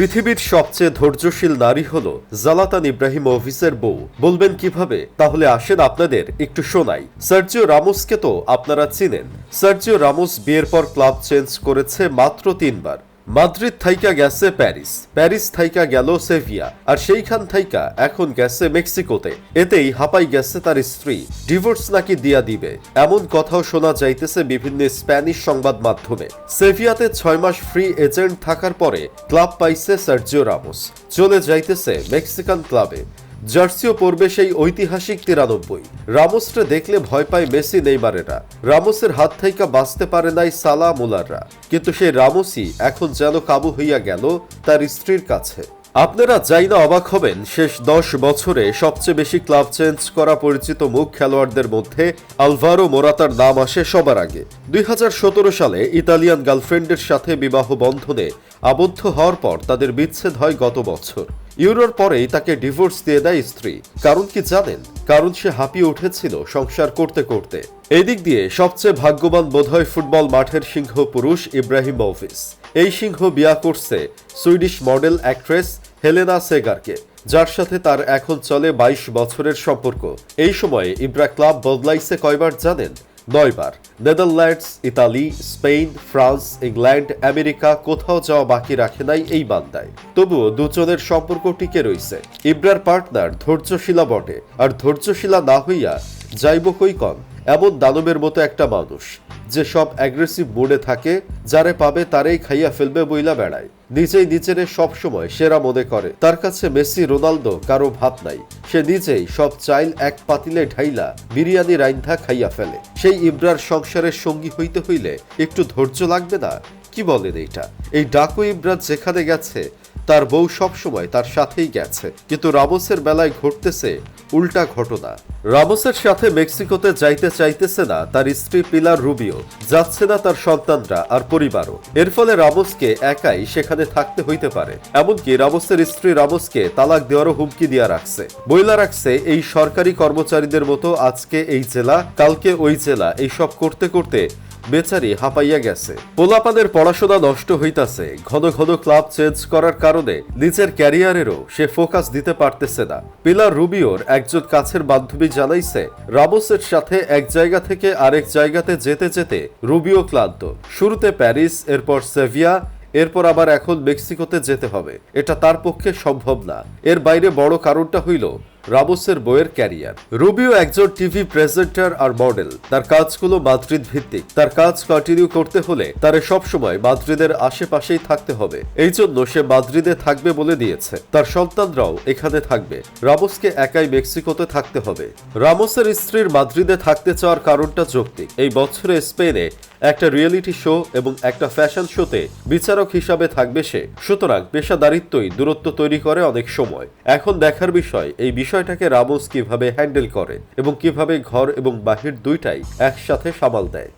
পৃথিবীর সবচেয়ে ধৈর্যশীল নারী হল জালাতান ইব্রাহিম অফিসের বউ। বলবেন কীভাবে? তাহলে আসেন আপনাদের একটু শোনাই। সার্জিও রামোসকে তো আপনারা চিনেন। সার্জিও রামোস বিয়ের পর ক্লাব চেঞ্জ করেছে মাত্র তিনবার। মাদ্রিদ থাইকা গেছে প্যারিস। প্যারিস থাইকা গেল সেভিয়া। আর সেইখান থাইকা এখন গেছে মেক্সিকোতে। এতেই হাঁপাই গেছে তার স্ত্রী। ডিভোর্স নাকি দিয়া দিবে। এমন কথাও শোনা যাইতেছে বিভিন্ন স্প্যানিশ সংবাদ মাধ্যমে। সেভিয়াতে ছয় মাস ফ্রি এজেন্ট থাকার পরে ক্লাব পাইছে সার্জিও রামোস। চলে যাইতেছে মেক্সিকান ক্লাবে। জার্সিও পড়বে সেই ঐতিহাসিক তিরানব্বই। রামোসটা দেখলে ভয় পায় মেসি, নেইমারেরা। রামোসের হাত থাইকা বাঁচতে পারে নাই সালা মুলাররা। কিন্তু সেই রামোসই এখন যেন কাবু হইয়া গেল তার স্ত্রীর কাছে। আপনারা যাই না অবাক হবেন, শেষ দশ বছরে সবচেয়ে বেশি ক্লাব চেঞ্জ করা পরিচিত মুখ খেলোয়াড়দের মধ্যে আলভারো মোরাতার নাম আসে সবার আগে। দুই হাজার সতেরো সালে ইতালিয়ান গার্লফ্রেন্ডের সাথে বিবাহ বন্ধনে আবদ্ধ হওয়ার পর তাদের বিচ্ছেদ হয় গত বছর। ইউরোর পরেই তাকে ডিভোর্স দিয়ে দেয় স্ত্রী। কারণ কি জানেন? কারণ সে হাঁপিয়ে উঠেছিল সংসার করতে করতে। এদিক দিয়ে সবচেয়ে ভাগ্যবান বোধহয় ফুটবল মাঠের সিংহ পুরুষ ইব্রাহিম অফিস এই সিংহ বিয়া করছে সুইডিশ মডেল অ্যাক্ট্রেস হেলেনা সেগারকে, যার সাথে তার এখন চলে বাইশ বছরের সম্পর্ক। এই সময়ে ইব্রা ক্লাব বদলাইছে কয়বার জানেন? নয়বার। Netherlands, Italy, Spain, France, England, America কোথাও যাওয়া বাকি রাখে নাই এই বান্দায় তবুও দুজনের সম্পর্ক টিকে রয়েছে ইব্রার পার্টনার ধৈর্যশীলা বটে, আর ধৈর্যশীলা না হইয়া যাইব কই এমন দানবের মতো একটা মানুষ। যে সব অ্যাগ্রেসিভ মুডে থাকে, যারে পাবে তারেই খাইয়া ফেলবে বইলা বেড়ায়। নিজেই নিজেরে সব সময় সেরা মনে করে। তার কাছে মেসি, রোনালদো কারও ভাত নাই। সে নিজেই সব চাইল এক পাতিলে ঢাইলা বিরিয়ানি রাইন্ধা খাইয়া ফেলে। সেই ইব্রার সংসারের সঙ্গী হইতে হইলে একটু ধৈর্য লাগবে না? কি বলেন এইটা? এই ডাকু ইব্রা যেখানে গেছে তার বউ সবসময় তার সাথেই গেছে। কিন্তু রামোসের বেলায় ঘটতেছে উল্টা ঘটনা। রামোসের সাথে মেক্সিকোতে যাইতে চাইতেছে না তার স্ত্রী পিলার রুবিও। যাচ্ছে না তার সন্তানরা আর পরিবারও। এর ফলে রামোসকে একাই সেখানে থাকতে হইতে পারে। এমনকি রামোসের স্ত্রী রামোসকে তালাক দেওয়ারও হুমকি দিয়া রাখছে। বইলা রাখছে, এই সরকারি কর্মচারীদের মতো আজকে এই জেলা, কালকে ওই জেলা, এইসব করতে করতে বেচারি হাঁপাইয়া গেছে। পোলাপানের পড়াশোনা নষ্ট হইতাছে। ঘন ঘন ক্লাব চেঞ্জ করার কারণে নিজের ক্যারিয়ারেরও সে ফোকাস দিতে পারতেছে না। পিলার রুবিওর একজন কাছের বান্ধবী জানাইছে, রামোসের সাথে এক জায়গা থেকে আরেক জায়গাতে যেতে যেতে রুবিও ক্লান্ত। শুরুতে প্যারিস, এরপর সেভিয়া, এরপর আবার এখন মেক্সিকোতে যেতে হবে। এটা তার পক্ষে সম্ভব না। এর বাইরে বড় কারণটা হইল রামোসের বইয়ের ক্যারিয়ার। রুবিও একজন টিভি প্রেজেন্টার আর মডেল। তার কাজগুলো মাদ্রিদ ভিত্তিক তার কাজ কন্টিনিউ করতে হলে তার সবসময় মাদ্রিদের আশেপাশেই থাকতে হবে। এই জন্য সে মাদ্রিদে থাকবে বলে দিয়েছে। তার সন্তানরাও এখানে থাকবে। রামোসকে একাই মেক্সিকোতে থাকতে হবে। রামোসের স্ত্রীর মাদ্রিদে থাকতে চাওয়ার কারণটা যৌক্তিক। এই বছরে স্পেনে একটা রিয়েলিটি শো এবং একটা ফ্যাশন শোতে বিচারক হিসাবে থাকবে সে। সুতরাং পেশাদারিত্বই দূরত্ব তৈরি করে অনেক সময়। এখন দেখার বিষয় এই বিষয়টাকে রামোস কীভাবে হ্যান্ডেল করে এবং কীভাবে ঘর এবং বাহির দুইটাই একসাথে সামাল দেয়।